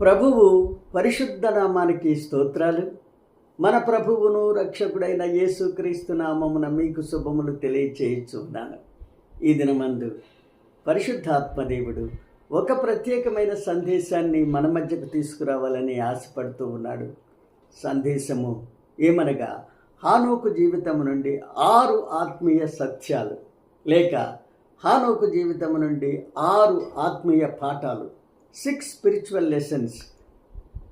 ప్రభువు పరిశుద్ధ నామానికి స్తోత్రాలు. మన ప్రభువును రక్షకుడైన యేసుక్రీస్తు నామమున మీకు శుభములు తెలియచేయుచున్నాను. ఈ దినమందు పరిశుద్ధాత్మదేవుడు ఒక ప్రత్యేకమైన సందేశాన్ని మన మధ్యకు తీసుకురావాలని ఆశపడుతూ ఉన్నాడు. సందేశము ఏమనగా హానోకు జీవితము నుండి ఆరు ఆత్మీయ సత్యాలు లేక హానోకు జీవితము నుండి ఆరు ఆత్మీయ పాఠాలు six spiritual lessons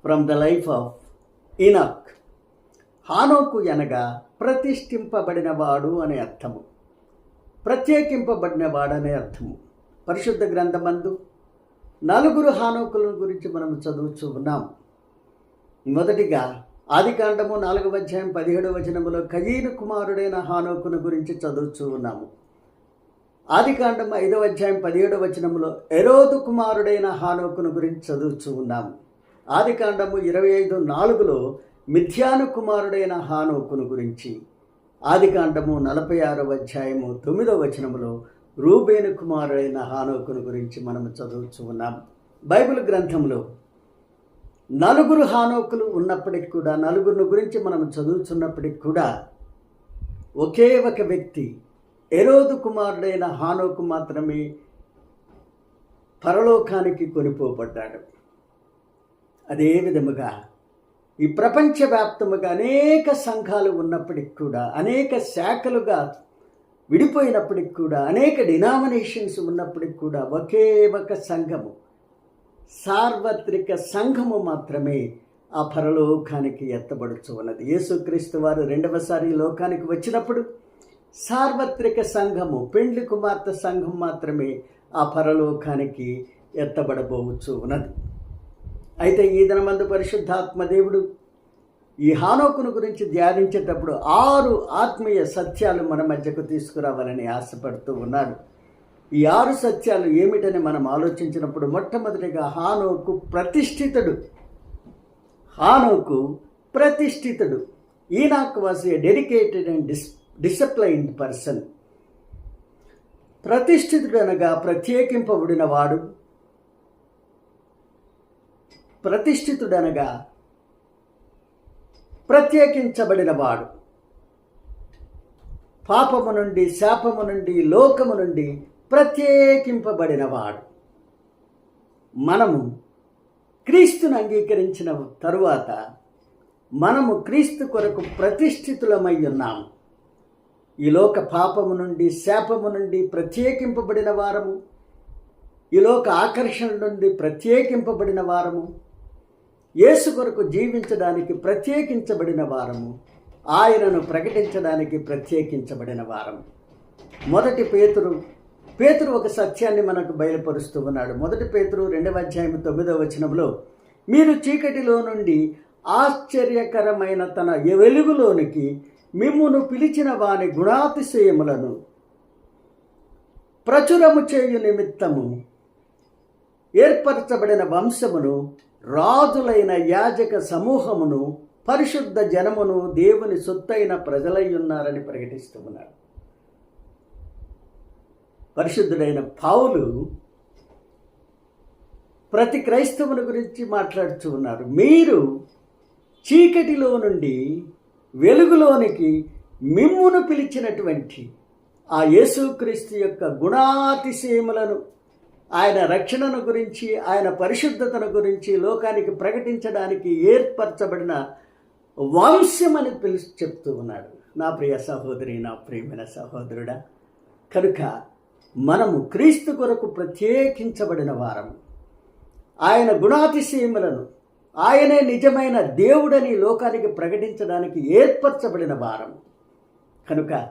from the life of Enoch హానోకు అనగా ప్రతిష్ఠింపబడినవాడు అనే అర్థము. ప్రత్యేకింపబడినవాడనే అర్థము. పరిశుద్ధ గ్రంథమందు నలుగురు హానోకుల గురించి మనం చదువుతూ ఉన్నాం. మొదటిగా ఆదికాండము నాలుగవ అధ్యాయం పదిహేడవ వచనములో కయీను కుమారుడైన హానోకును గురించి చదువుతూ ఉన్నాము. ఆదికాండం ఐదవ అధ్యాయం పదిహేడవ వచనములో ఎరోదు కుమారుడైన హానోకును గురించి చదువుచు ఉన్నాము. ఆదికాండము ఇరవై ఐదు నాలుగులో మిథ్యాను కుమారుడైన హానోకును గురించి. ఆదికాండము నలభై ఆరవ అధ్యాయము తొమ్మిదవ వచనములో రూబేను కుమారుడైన హానోకును గురించి మనము చదువుతూ ఉన్నాం బైబిల్ గ్రంథంలో నలుగురు హానోకులు ఉన్నప్పటికి కూడా నలుగురిని గురించి మనం చదువుతున్నప్పటికి కూడా ఒకే ఒక వ్యక్తి ఎరోదు కుమారుడైన హానోకు మాత్రమే పరలోకానికి కొనిపోబడ్డాడు. అదే విధముగా ఈ ప్రపంచవ్యాప్తముగా అనేక సంఘాలు ఉన్నప్పటికి కూడా అనేక శాఖలుగా విడిపోయినప్పటికి కూడా అనేక డినామినేషన్స్ ఉన్నప్పటికి కూడా ఒకే ఒక సంఘము సార్వత్రిక సంఘము మాత్రమే ఆ పరలోకానికి ఎత్తబడుచు ఉన్నది. యేసుక్రీస్తు వారు రెండవసారి లోకానికి వచ్చినప్పుడు సార్వత్రిక సంఘము పెండ్లి కుమార్తె సంఘం మాత్రమే ఆ పరలోకానికి ఎత్తబడబోవచ్చు ఉన్నది. అయితే ఈ దినమందు పరిశుద్ధాత్మదేవుడు ఈ హానోకును గురించి ధ్యానించేటప్పుడు ఆరు ఆత్మీయ సత్యాలు మన మధ్యకు తీసుకురావాలని ఆశపడుతూ ఉన్నాడు ఈ ఆరు సత్యాలు ఏమిటని మనం ఆలోచించినప్పుడు మొట్టమొదటిగా హానోకు ప్రతిష్ఠితుడు. హానోకు ప్రతిష్ఠితుడు. Enoch was a dedicated and dis disciplined person ప్రతిష్ఠితుడు అనగా ప్రత్యేకింపబడిన వాడు ప్రతిష్ఠితుడనగా ప్రత్యేకించబడిన వాడు పాపము నుండి శాపము నుండి లోకము నుండి ప్రత్యేకింపబడినవాడు. మనము క్రీస్తును అంగీకరించిన తరువాత మనము క్రీస్తు కొరకు ప్రతిష్ఠితులమై ఉన్నాము. ఈ లోక పాపము నుండి శాపము నుండి ప్రత్యేకింపబడిన వారము. ఈ లోక ఆకర్షణ నుండి ప్రత్యేకింపబడిన వారము. యేసు కొరకు జీవించడానికి ప్రత్యేకించబడిన వారము. ఆయనను ప్రకటించడానికి ప్రత్యేకించబడిన వారము. మొదటి పేతురు పేతురు ఒక సత్యాన్ని మనకు బయలుపరుస్తూ ఉన్నాడు. మొదటి పేతురు రెండవ అధ్యాయం తొమ్మిదవ వచనంలో మీరు చీకటిలో నుండి ఆశ్చర్యకరమైన తన వెలుగులోనికి మిమ్మును పిలిచిన వాని గుణాతిశయములను ప్రచురము చేయు నిమిత్తము ఏర్పరచబడిన వంశమును రాజులైన యాజక సమూహమును పరిశుద్ధ జనమును దేవుని సొత్తైన ప్రజలై ఉన్నారని ప్రకటిస్తూ ఉన్నారు పరిశుద్ధుడైన పావులు ప్రతి క్రైస్తవుని గురించి మాట్లాడుతూ ఉన్నారు. మీరు చీకటిలో నుండి వెలుగులోనికి మిమ్మును పిలిచినటువంటి ఆ యేసుక్రీస్తు యొక్క గుణాతిశయములను ఆయన రక్షణను గురించి ఆయన పరిశుద్ధతను గురించి లోకానికి ప్రకటించడానికి ఏర్పరచబడిన వంశమని పిలిచి చెప్తూ ఉన్నాడు. నా ప్రియ సహోదరి నా ప్రియమైన సహోదరుడా కనుక మనము క్రీస్తు కొరకు ప్రత్యేకించబడిన వారము. ఆయన గుణాతిశయములను ఆయనే నిజమైన దేవుడని లోకానికి ప్రకటించడానికి ఏర్పరచబడిన వారం కనుక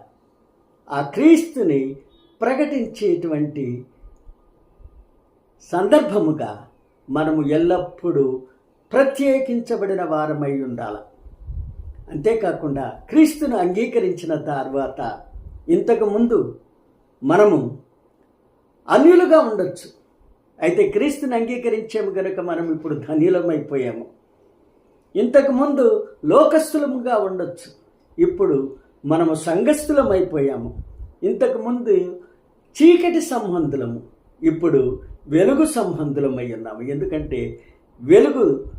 ఆ క్రీస్తుని ప్రకటించేటువంటి సందర్భముగా మనము ఎల్లప్పుడూ ప్రత్యేకించబడిన వారమై ఉండాలి. అంతేకాకుండా క్రీస్తును అంగీకరించిన తర్వాత ఇంతకుముందు మనము అన్యులుగా ఉండొచ్చు. అయితే క్రీస్తుని అంగీకరించాము గనుక మనం ఇప్పుడు ధన్యులమైపోయాము ఇంతకుముందు లోకస్థులముగా ఉండొచ్చు. ఇప్పుడు మనము సంఘస్థులమైపోయాము. ఇంతకుముందు చీకటి సంబంధులము ఇప్పుడు వెలుగు సంబంధులమై ఉన్నాము. ఎందుకంటే వెలుగు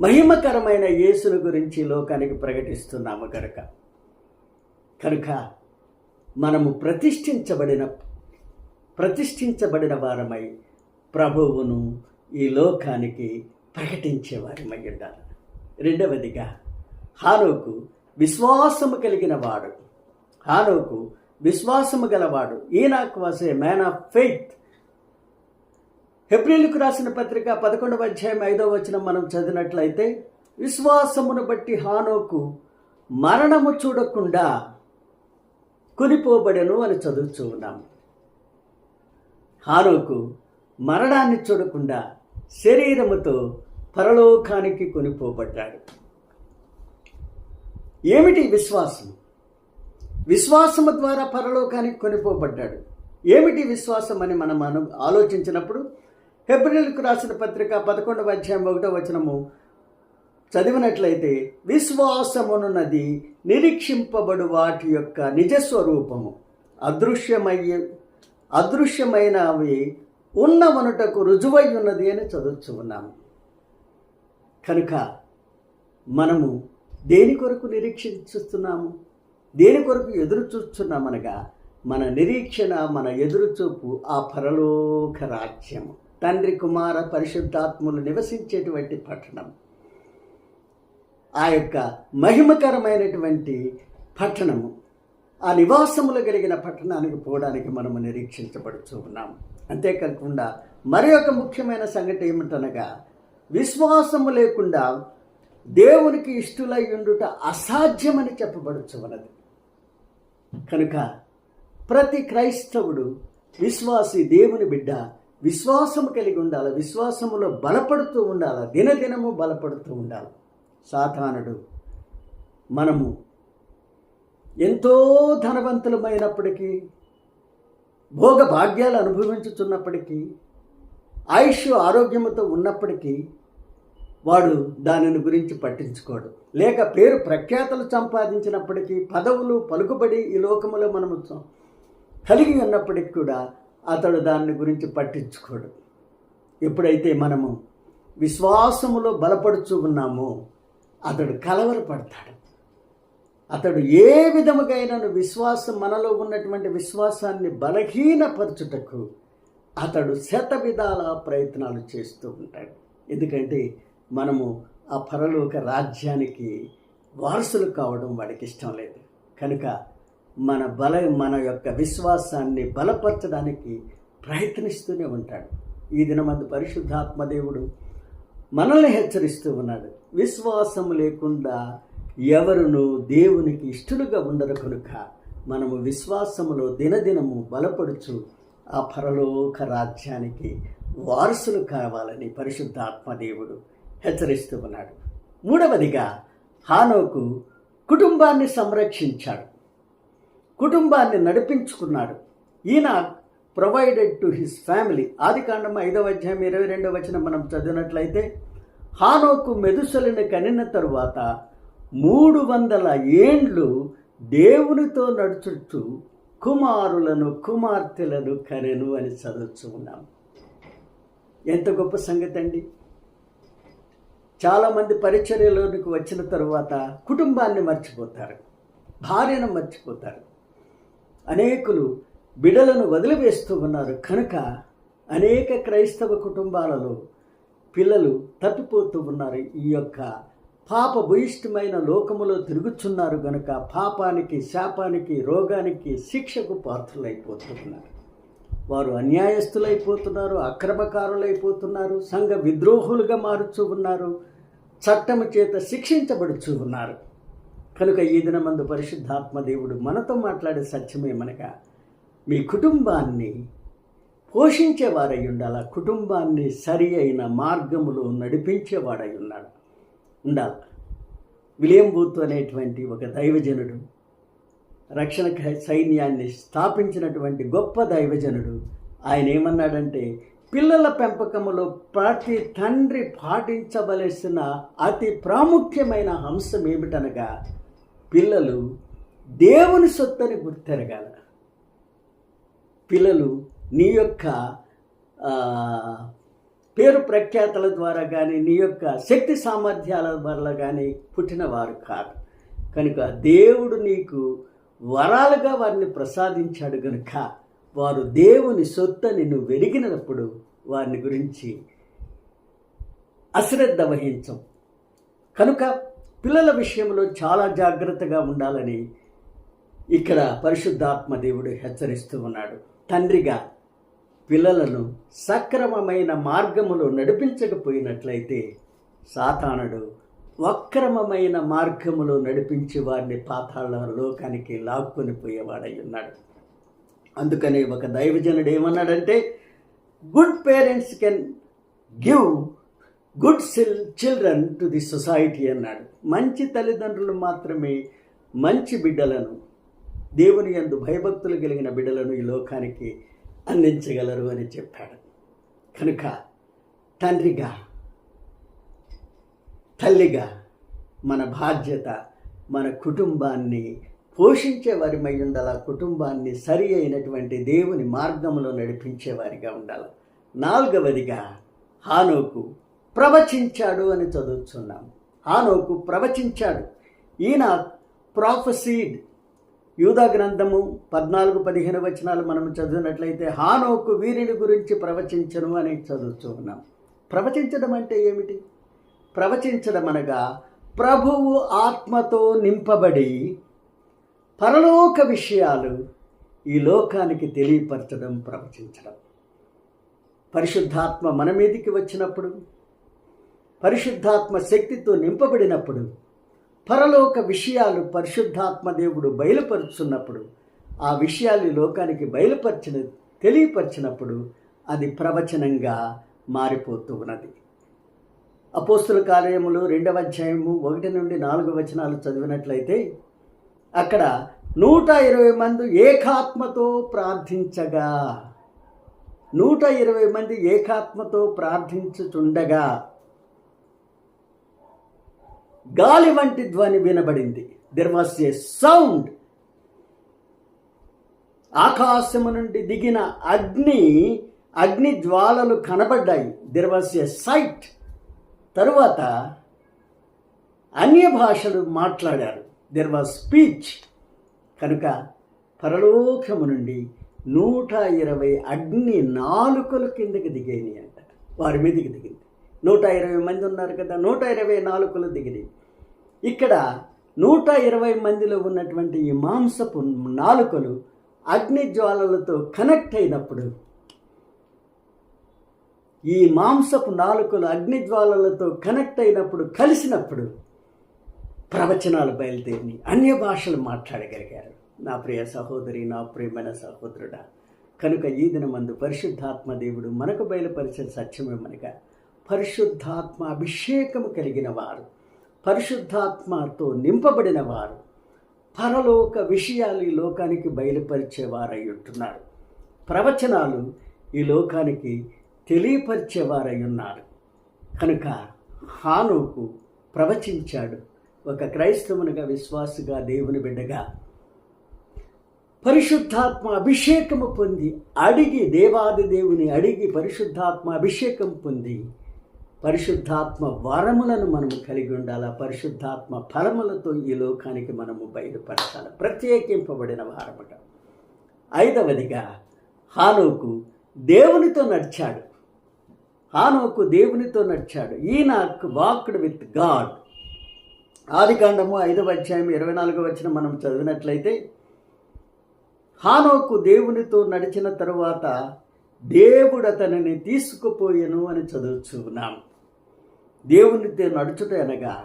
మహిమకరమైన యేసును గురించి లోకానికి ప్రకటిస్తున్నాము కనుక కనుక మనము ప్రతిష్ఠించబడిన ప్రతిష్ఠించబడిన వారమై ప్రభువును ఈ లోకానికి ప్రకటించేవారమై ఉండాలి రెండవదిగా హానోకు విశ్వాసము కలిగిన వాడు. హానోకు విశ్వాసము గలవాడు. Enoch was a man of faith. హెబ్రిల్కు రాసిన పత్రిక పదకొండవ అధ్యాయం ఐదవ వచనం మనం చదివినట్లయితే విశ్వాసమును బట్టి హానోకు మరణము చూడకుండా కొనిపోబడెను అని చదువుతూ ఉన్నాము హారోకు మరణాన్ని చూడకుండా శరీరముతో పరలోకానికి కొనిపోబడ్డాడు. ఏమిటి విశ్వాసం విశ్వాసము ద్వారా పరలోకానికి కొనిపోబడ్డాడు. ఏమిటి విశ్వాసం అని మనం అను ఆలోచించినప్పుడు హెబ్రిల్కు రాసిన పత్రిక పదకొండవ అధ్యాయం ఒకటో వచనము చదివినట్లయితే విశ్వాసమునున్నది నిరీక్షింపబడు వాటి యొక్క నిజస్వరూపము అదృశ్యమయ్యే అదృశ్యమైన అవి ఉన్నవనుటకు రుజువై ఉన్నది అని చదువుచు ఉన్నాము. కనుక మనము దేని కొరకు నిరీక్షిస్తున్నాము? దేని కొరకు ఎదురు చూస్తున్నామనగా మన నిరీక్షణ మన ఎదురుచూపు ఆ పరలోక రాజ్యము తండ్రి కుమార పరిశుద్ధాత్ములు నివసించేటువంటి పట్టణం. ఆ యొక్క మహిమకరమైనటువంటి పట్టణము. ఆ నివాసములు కలిగిన పట్టణానికి పోవడానికి మనము నిరీక్షించబడుతూ ఉన్నాం. అంతేకాకుండా మరి ఒక ముఖ్యమైన సంగతి ఏమిటనగా విశ్వాసము లేకుండా దేవునికి ఇష్టులై ఉండుట అసాధ్యమని చెప్పబడుచున్నది కనుక ప్రతి క్రైస్తవుడు విశ్వాసి దేవుని బిడ్డ విశ్వాసము కలిగి ఉండాలి విశ్వాసములో బలపడుతూ ఉండాలి దినదినము బలపడుతూ ఉండాలి. సాధానుడు మనము ఎంతో ధనవంతులమైనప్పటికీ భోగ భాగ్యాలు అనుభవించుతున్నప్పటికీ ఆయుష్ ఆరోగ్యముతో ఉన్నప్పటికీ వాడు దానిని గురించి పట్టించుకోడు. లేక పేరు ప్రఖ్యాతలు సంపాదించినప్పటికీ పదవులు పలుకుబడి ఈ లోకములో మనము కలిగి ఉన్నప్పటికీ కూడా అతడు దాని గురించి పట్టించుకోడు. ఎప్పుడైతే మనము విశ్వాసములో బలపడుచు ఉన్నామో అతడు కలవరపడతాడు. అతడు ఏ విధముగైనను విశ్వాసం మనలో ఉన్నటువంటి విశ్వాసాన్ని బలహీనపరచుటకు అతడు శత విధాల ప్రయత్నాలు చేస్తూ ఉంటాడు. ఎందుకంటే మనము ఆ పరలోక రాజ్యానికి వారసులు కావడం వాడికి ఇష్టం లేదు. కనుక మన బల మన యొక్క విశ్వాసాన్ని బలపరచడానికి ప్రయత్నిస్తూనే ఉంటాడు. ఈ దినమందు పరిశుద్ధాత్మదేవుడు మనల్ని హెచ్చరిస్తూ ఉన్నాడు. విశ్వాసం లేకుండా ఎవరును దేవునికి ఇష్టలుగా ఉండరు కనుక మనము విశ్వాసములో దినదినము బలపడుచు ఆ పరలోక రాజ్యానికి వారసులు కావాలని పరిశుద్ధాత్మదేవుడు హెచ్చరిస్తూ ఉన్నాడు మూడవదిగా హానోకు కుటుంబాన్ని సంరక్షించాడు. కుటుంబాన్ని నడిపించుకున్నాడు. ఈయన ప్రొవైడెడ్ టు హిస్ ఫ్యామిలీ. ఆది కాండం ఐదవ అధ్యాయం ఇరవై రెండవ వచనం మనం చదివినట్లయితే హానోకు మెదుసలిని కనిన తరువాత మూడు వందల ఏండ్లు దేవునితో నడుచుచు కుమారులను కుమార్తెలను కరెను అని చదువుతూ ఉన్నాం. ఎంత గొప్ప సంగతి అండి చాలామంది పరిచర్యలోనికి వచ్చిన తరువాత కుటుంబాన్ని మర్చిపోతారు భార్యను మర్చిపోతారు. అనేకులు బిడలను వదిలివేస్తూ ఉన్నారు. కనుక అనేక క్రైస్తవ కుటుంబాలలో పిల్లలు తప్పిపోతూ ఉన్నారు ఈ యొక్క పాప భూయిష్టమైన లోకములో తిరుగుచున్నారు గనుక పాపానికి శాపానికి రోగానికి శిక్షకు పాత్రులైపోతున్నారు. వారు అన్యాయస్తులైపోతున్నారు అక్రమకారులైపోతున్నారు సంఘ విద్రోహులుగా మారుచూ ఉన్నారు చట్టము చేత శిక్షించబడుచూ ఉన్నారు. కనుక ఈ దినమందు పరిశుద్ధాత్మదేవుడు మనతో మాట్లాడే సత్యమేమనగా మీ కుటుంబాన్ని పోషించేవారై ఉండాలి? ఆ కుటుంబాన్ని సరి అయిన మార్గములో నడిపించేవాడై ఉన్నాడు. ఉండాలి. విలియం బూత్ అనేటువంటి ఒక దైవజనుడు రక్షణ సైన్యాన్ని స్థాపించినటువంటి గొప్ప దైవజనుడు ఆయన ఏమన్నాడంటే పిల్లల పెంపకంలో ప్రతి తండ్రి పాటించవలసిన అతి ప్రాముఖ్యమైన అంశం ఏమిటనగా పిల్లలు దేవుని సొత్తని గుర్తెరగాల. పిల్లలు నీ యొక్క పేరు ప్రఖ్యాతల ద్వారా కానీ నీ యొక్క శక్తి సామర్థ్యాల వల్ల కానీ పుట్టినవారు కాదు. కనుక దేవుడు నీకు వరాలుగా వారిని ప్రసాదించాడు కనుక వారు దేవుని సొత్తని నువ్వు వెలిగినప్పుడు వారిని గురించి అశ్రద్ధ వహించం. కనుక పిల్లల విషయంలో చాలా జాగ్రత్తగా ఉండాలని ఇక్కడ పరిశుద్ధాత్మ దేవుడు హెచ్చరిస్తూ ఉన్నాడు. తండ్రిగా పిల్లలను సక్రమమైన మార్గములో నడిపించకపోయినట్లయితే సాతానుడు వక్రమమైన మార్గములో నడిపించి వారిని పాతాళ లోకానికి లాక్కొని పోయేవాడై ఉన్నాడు. అందుకని ఒక దైవజనుడు ఏమన్నాడంటే good parents can give good silk children to the society అన్నాడు. మంచి తల్లిదండ్రులు మాత్రమే మంచి బిడ్డలను దేవుని యందు భయభక్తులు కలిగిన బిడ్డలను ఈ లోకానికి అందించగలరు అని చెప్పాడు. కనుక తండ్రిగా తల్లిగా మన బాధ్యత మన కుటుంబాన్ని పోషించే వారిమై ఉండాలి? ఆ కుటుంబాన్ని సరి అయినటువంటి దేవుని మార్గంలో నడిపించేవారిగా ఉండాలి? నాలుగవదిగా హానోకు ప్రవచించాడు అని చదువుతున్నాం హానోకు ప్రవచించాడు. ఈయన ప్రాఫసీడ్ యూదా గ్రంథము పద్నాలుగు పదిహేను వచనాలు మనం చదివినట్లయితే హానోకు వీరిని గురించి ప్రవచించను అని చదువుతూ ఉన్నాం. ప్రవచించడం అంటే ఏమిటి? ప్రవచించడం అనగా ప్రభువు ఆత్మతో నింపబడి పరలోక విషయాలు ఈ లోకానికి తెలియపరచడం ప్రవచించడం. పరిశుద్ధాత్మ మన మీదికి వచ్చినప్పుడు పరిశుద్ధాత్మ శక్తితో నింపబడినప్పుడు పరలోక విషయాలు పరిశుద్ధాత్మదేవుడు బయలుపరుచున్నప్పుడు ఆ విషయాలు లోకానికి బయలుపరిచిన తెలియపరిచినప్పుడు అది ప్రవచనంగా మారిపోతూ ఉన్నది. అపోస్తుల కార్యములు రెండవ అధ్యాయము ఒకటి నుండి నాలుగు వచనాలు చదివినట్లయితే అక్కడ నూట ఇరవై మంది ఏకాత్మతో ప్రార్థించగా నూట ఇరవై మంది ఏకాత్మతో ప్రార్థించుచుండగా గాలి వంటి ధ్వని వినబడింది. దెర్ వాస్ ఏ సౌండ్ ఆకాశము నుండి దిగిన అగ్ని అగ్ని జ్వాలలు కనబడ్డాయి. దెర్ వాస్ ఏ సైట్ తరువాత అన్య భాషలు మాట్లాడారు. దెర్ వాజ్ స్పీచ్ కనుక పరలోకము నుండి నూట ఇరవై అగ్ని నాలుకలు కిందకి దిగాయి అంట. వారి మీదకి దిగింది. నూట ఇరవై మంది ఉన్నారు కదా నూట ఇరవై నాలుకలు దిగినాయి. ఇక్కడ నూట ఇరవై మందిలో ఉన్నటువంటి ఈ మాంసపు నాలుకలు అగ్ని జ్వాలలతో కనెక్ట్ అయినప్పుడు ఈ మాంసపు నాలుకలు అగ్ని జ్వాలలతో కనెక్ట్ అయినప్పుడు కలిసినప్పుడు ప్రవచనాలు బయలుదేరి అన్య భాషలు మాట్లాడగలిగారు. నా ప్రియ సహోదరి నా ప్రియమైన సహోదరుడా కనుక ఈ దినమందు పరిశుద్ధాత్మ దేవుడు మనకు బయలుపరిచిన సత్యమేమనగా పరిశుద్ధాత్మ అభిషేకము కలిగిన వారు పరిశుద్ధాత్మతో నింపబడిన వారు పరలోక విషయాలు ఈ లోకానికి బయలుపరిచేవారై ఉంటున్నారు ప్రవచనాలు ఈ లోకానికి తెలియపరిచేవారై ఉన్నారు కనుక హానుకు ప్రవచించాడు ఒక క్రైస్తవునిగా విశ్వాసుగా దేవుని బిడ్డగా. పరిశుద్ధాత్మ అభిషేకము పొంది అడిగి దేవాది దేవుని అడిగి పరిశుద్ధాత్మ అభిషేకం పొంది పరిశుద్ధాత్మ వరములను మనము కలిగి ఉండాలి? పరిశుద్ధాత్మ ఫలములతో ఈ లోకానికి మనము బయలుపరచాలి? ప్రత్యేకింపబడిన వారముట ఐదవదిగా హానోకు దేవునితో నడిచాడు. హానోకు దేవునితో నడిచాడు. ఈయన వాక్డ్ విత్ గాడ్. ఆదికాండము ఐదవ అధ్యాయం ఇరవై నాలుగవ వచ్చిన మనం చదివినట్లయితే హానోకు దేవునితో నడిచిన తరువాత దేవుడు అతనిని తీసుకుపోయెను అని చదువుచున్నాం దేవునితో నడుచుట అనగా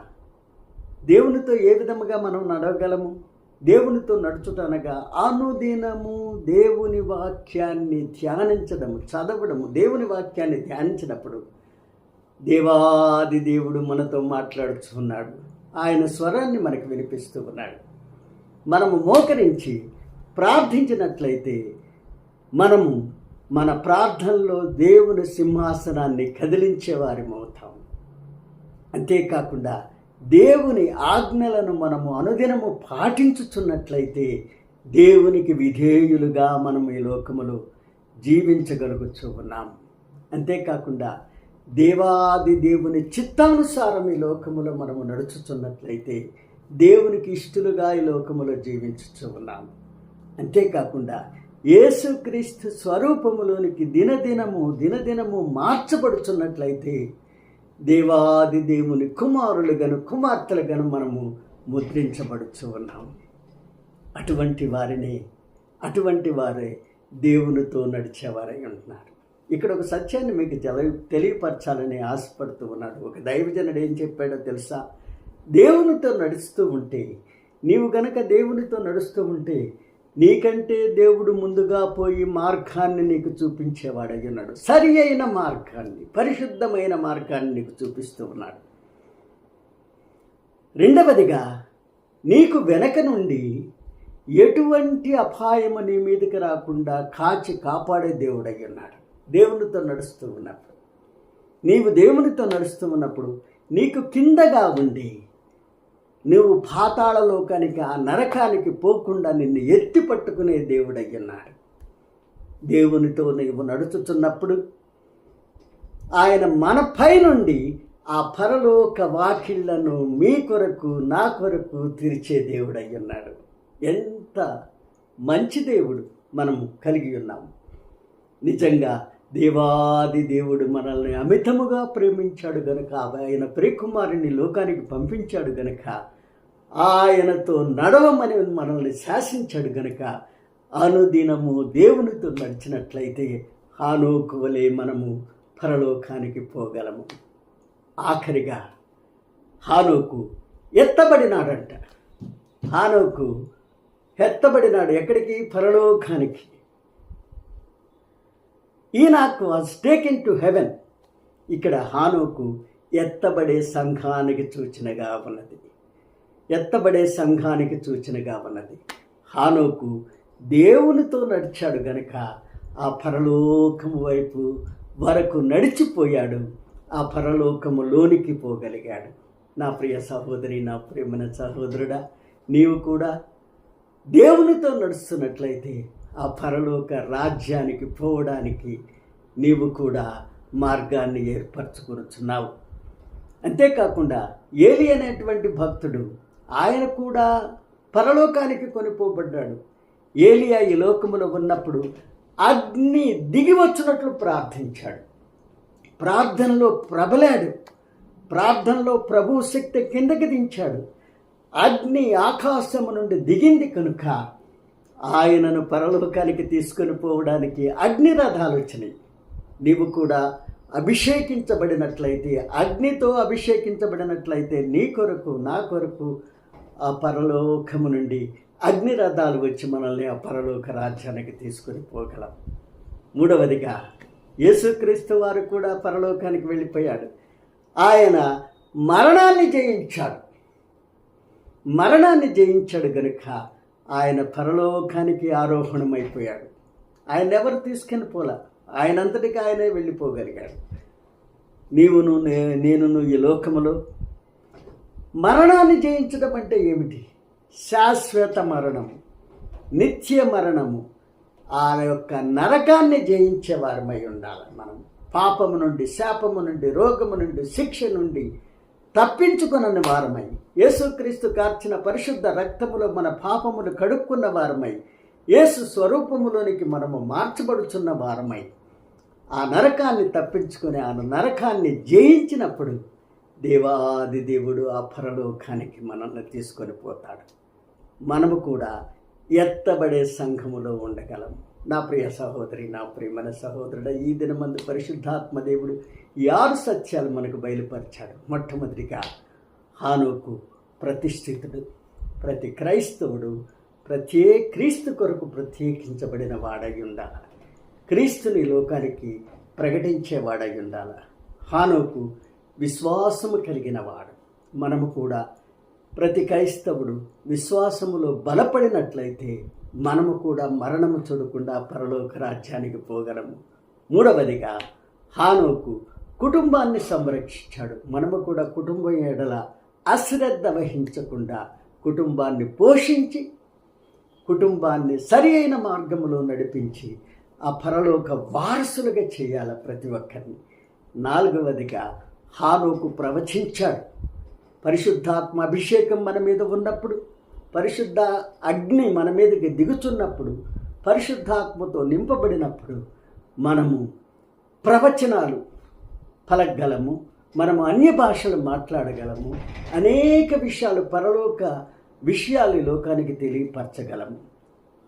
దేవునితో ఏ విధముగా మనం నడవగలము? దేవునితో నడుచుట అనగా అనుదినము దేవుని వాక్యాన్ని ధ్యానించడము చదవడము. దేవుని వాక్యాన్ని ధ్యానించినప్పుడు దేవాది దేవుడు మనతో మాట్లాడుచున్నాడు. ఆయన స్వరాన్ని మనకు వినిపిస్తూ ఉన్నాడు. మనము మోకరించి ప్రార్థించినట్లయితే మనము మన ప్రార్థనలో దేవుని సింహాసనాన్ని కదిలించేవారి అవుతాము. అంతేకాకుండా దేవుని ఆజ్ఞలను మనము అనుదినము పాటించుచున్నట్లయితే దేవునికి విధేయులుగా మనం ఈ లోకములో జీవించగలుగుతూ ఉన్నాం. అంతేకాకుండా దేవాది దేవుని చిత్తానుసారం ఈ లోకములో మనము నడుచుచున్నట్లయితే దేవునికి ఇష్టలుగా ఈ లోకములో జీవించుచు ఉన్నాం. అంతేకాకుండా యేసుక్రీస్తు స్వరూపములోనికి దినదినము దినదినము మార్చబడుచున్నట్లయితే దేవాది దేవుని కుమారులు గాను కుమార్తెలు గను మనము ముద్రించబడుచు ఉన్నాము అటువంటి వారిని అటువంటి వారే దేవునితో నడిచేవారై ఉంటున్నారు. ఇక్కడ ఒక సత్యాన్ని మీకు తెల తెలియపరచాలని ఆశపడుతూ ఉన్నాడు. ఒక దైవజనుడు ఏం చెప్పాడో తెలుసా? దేవునితో నడుస్తూ ఉంటే నీవు గనక దేవునితో నడుస్తూ ఉంటే నీకంటే దేవుడు ముందుగా పోయి మార్గాన్ని నీకు చూపించేవాడై ఉన్నాడు. సరి అయిన మార్గాన్ని పరిశుద్ధమైన మార్గాన్ని నీకు చూపిస్తూ ఉన్నాడు. రెండవదిగా నీకు వెనక నుండి ఎటువంటి అపాయము నీ మీదకి రాకుండా కాచి కాపాడే దేవుడై ఉన్నాడు. దేవునితో నడుస్తూ ఉన్నప్పుడు నీవు దేవునితో నడుస్తూ ఉన్నప్పుడు నీకు కిందగా ఉండి నువ్వు పాతాళ లోకానికి ఆ నరకానికి పోకుండా నిన్ను ఎత్తి పట్టుకునే దేవుడయ్యున్నాడు. దేవునితో నీవు నడుచుతున్నప్పుడు ఆయన మనపై నుండి ఆ పరలోక వాకిళ్ళను మీ కొరకు నా కొరకు తీర్చే దేవుడై ఎంత మంచి దేవుడు మనం కలిగి ఉన్నాము నిజంగా దేవాది దేవుడు మనల్ని అమితముగా ప్రేమించాడు గనుక ఆయన ప్రేకుమారిని లోకానికి పంపించాడు గనుక ఆయనతో నడవమని మనల్ని శాసించాడు గనుక అనుదినము దేవునితో నడిచినట్లయితే హానోకు వలె మనము పరలోకానికి పోగలము. ఆఖరిగా హానోకు ఎత్తబడినాడంట. హానోకు ఎత్తబడినాడు ఎక్కడికి? పరలోకానికి. Enoch was taken to heaven. ఇక్కడ హానోకు ఎత్తబడే సంఘానికి సూచనగా ఉన్నది. ఎత్తబడే సంఘానికి సూచనగా ఉన్నది. హానోకు దేవునితో నడిచాడు గనక ఆ పరలోకము వైపు వరకు నడిచిపోయాడు. ఆ పరలోకములోనికి పోగలిగాడు. నా ప్రియ సహోదరి నా ప్రియమైన సహోదరుడా నీవు కూడా దేవునితో నడుస్తున్నట్లయితే ఆ పరలోక రాజ్యానికి పోవడానికి నీవు కూడా మార్గాన్ని ఏర్పరచుకొనుచున్నావు. అంతేకాకుండా ఏలి అనేటువంటి భక్తుడు ఆయన కూడా పరలోకానికి కొనిపోబడ్డాడు. ఏలియా ఈ లోకములో ఉన్నప్పుడు అగ్ని దిగి వచ్చినట్లు ప్రార్థించాడు. ప్రార్థనలో ప్రబలాడు. ప్రార్థనలో ప్రభు శక్తి కిందకి దించాడు. అగ్ని ఆకాశము నుండి దిగింది కనుక ఆయనను పరలోకానికి తీసుకొని పోవడానికి అగ్ని రథాలు వచ్చినాయి నీవు కూడా అభిషేకించబడినట్లయితే అగ్నితో అభిషేకించబడినట్లయితే నీ కొరకు నా కొరకు ఆ పరలోకము నుండి అగ్ని రథాలు వచ్చి మనల్ని ఆ పరలోక రాజ్యానికి తీసుకొని పోగలం. మూడవదిగా యేసుక్రీస్తు వారు కూడా పరలోకానికి వెళ్ళిపోయాడు ఆయన మరణాన్ని జయించాడు. మరణాన్ని జయించాడు గనుక ఆయన పరలోకానికి ఆరోహణమైపోయాడు. ఆయన ఎవరు తీసుకెళ్ళి పోలా? ఆయనంతటికి ఆయనే వెళ్ళిపోగలిగాడు. నీవును నేనును ఈ లోకములో మరణాన్ని జయించడం అంటే ఏమిటి? శాశ్వత మరణము నిత్య మరణము. ఆ యొక్క నరకాన్ని జయించే వారమై ఉండాలి మనం. పాపము నుండి శాపము నుండి రోగము నుండి శిక్ష నుండి తప్పించుకునని వారమై యేసుక్రీస్తు కార్చిన పరిశుద్ధ రక్తములో మన పాపములు కడుక్కున్న వారమై యేసు స్వరూపములోనికి మనము మార్చబడుచున్న వారమై ఆ నరకాన్ని తప్పించుకుని ఆ నరకాన్ని జయించినప్పుడు దేవాది దేవుడు ఆ పరలోకానికి మనల్ని తీసుకొని పోతాడు. మనము కూడా ఎత్తబడే సంఘములో ఉండగలం. నా ప్రియ సహోదరి నా ప్రియమైన సహోదరుడ ఈ దినమందు పరిశుద్ధాత్మ దేవుడు ఈ ఆరు సత్యాలు మనకు బయలుపరిచాడు. మొట్టమొదటిగా హానుకు ప్రతిష్ఠితుడు ప్రతి క్రైస్తవుడు ప్రత్యే క్రీస్తు కొరకు ప్రత్యేకించబడిన వాడై ఉండాలి. క్రీస్తుని లోకానికి ప్రకటించేవాడై ఉండాలి. హానుకు విశ్వాసము కలిగిన వాడు మనము కూడా ప్రతి క్రైస్తవుడు విశ్వాసములో బలపడినట్లయితే మనము కూడా మరణము చూడకుండా పరలోక రాజ్యానికి పోగలము. మూడవదిగా హానోకు కుటుంబాన్ని సంరక్షించాడు. మనము కూడా కుటుంబం ఎడల అశ్రద్ధ వహించకుండా కుటుంబాన్ని పోషించి కుటుంబాన్ని సరి అయిన మార్గంలో నడిపించి ఆ పరలోక వారసులుగా చేయాలి ప్రతి ఒక్కరిని. నాలుగవదిగా హానోకు ప్రవచించాడు. పరిశుద్ధాత్మ అభిషేకం మన మీద ఉన్నప్పుడు పరిశుద్ధ అగ్ని మన మీదకి దిగుచున్నప్పుడు పరిశుద్ధాత్మతో నింపబడినప్పుడు మనము ప్రవచనాలు పలగలము మనము అన్య భాషలు మాట్లాడగలము అనేక విషయాలు పరలోక విషయాలు లోకానికి తెలియపరచగలము.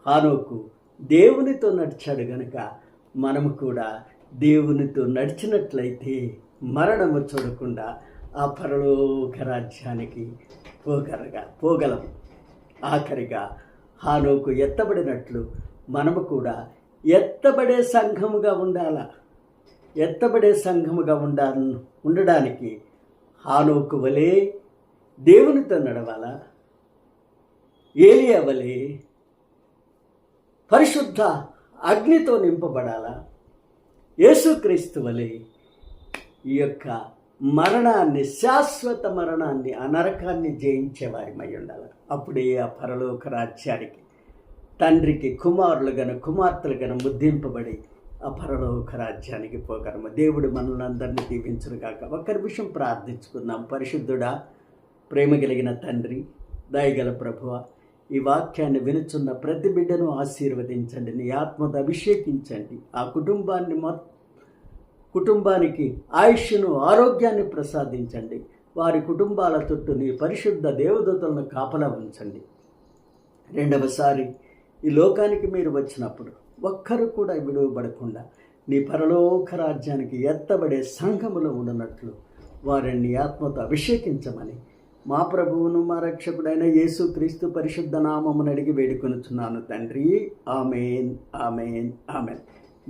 హానోకు దేవునితో నడిచాడు గనుక మనము కూడా దేవునితో నడిచినట్లయితే మరణము చూడకుండా ఆ పరలోక రాజ్యానికి పోగలగా పోగలము ఆఖరిగా హానోకు ఎత్తబడినట్లు మనము కూడా ఎత్తబడే సంఘముగా ఉండాల? ఎత్తబడే సంఘముగా ఉండా ఉండడానికి హానోకు వలె దేవునితో నడవాలా? ఏలియా వలె పరిశుద్ధ అగ్నితో నింపబడాలా? యేసుక్రీస్తు వలె ఈ యొక్క మరణాన్ని శాశ్వత మరణాన్ని అనరకాన్ని నరకాన్ని జయించేవారిమై ఉండాలి. అప్పుడే ఆ పరలోక రాజ్యానికి తండ్రికి కుమారులు గన కుమార్తెలు గన ముద్దింపబడి ఆ పరలోక రాజ్యానికి పోగలము. దేవుడు మనల్ని అందరినీ దీవించును కాక ఒక్క నిమిషం ప్రార్థించుకుందాం. పరిశుద్ధుడా ప్రేమ కలిగిన తండ్రి దయగల ప్రభువ ఈ వాక్యాన్ని వినుచున్న ప్రతి బిడ్డను ఆశీర్వదించండి. నీ ఆత్మతో అభిషేకించండి. ఆ కుటుంబాన్ని మొత్తం కుటుంబానికి ఆయుష్ను ఆరోగ్యాన్ని ప్రసాదించండి. వారి కుటుంబాల చుట్టూ నీ పరిశుద్ధ దేవదూతలను కాపలా ఉంచండి. రెండవసారి ఈ లోకానికి మీరు వచ్చినప్పుడు ఒక్కరు కూడా విడువబడకుండా నీ పరలోక రాజ్యానికి ఎత్తబడే సంఘములో ఉండనట్లు వారిని ఆత్మతో అభిషేకించమని మా ప్రభువును మా రక్షకుడైన యేసు క్రీస్తు పరిశుద్ధ నామమును అడిగి వేడుకొనుచున్నాను తండ్రి. Amen amen amen.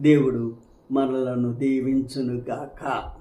దేవుడు మనలను దీవించునుగాక.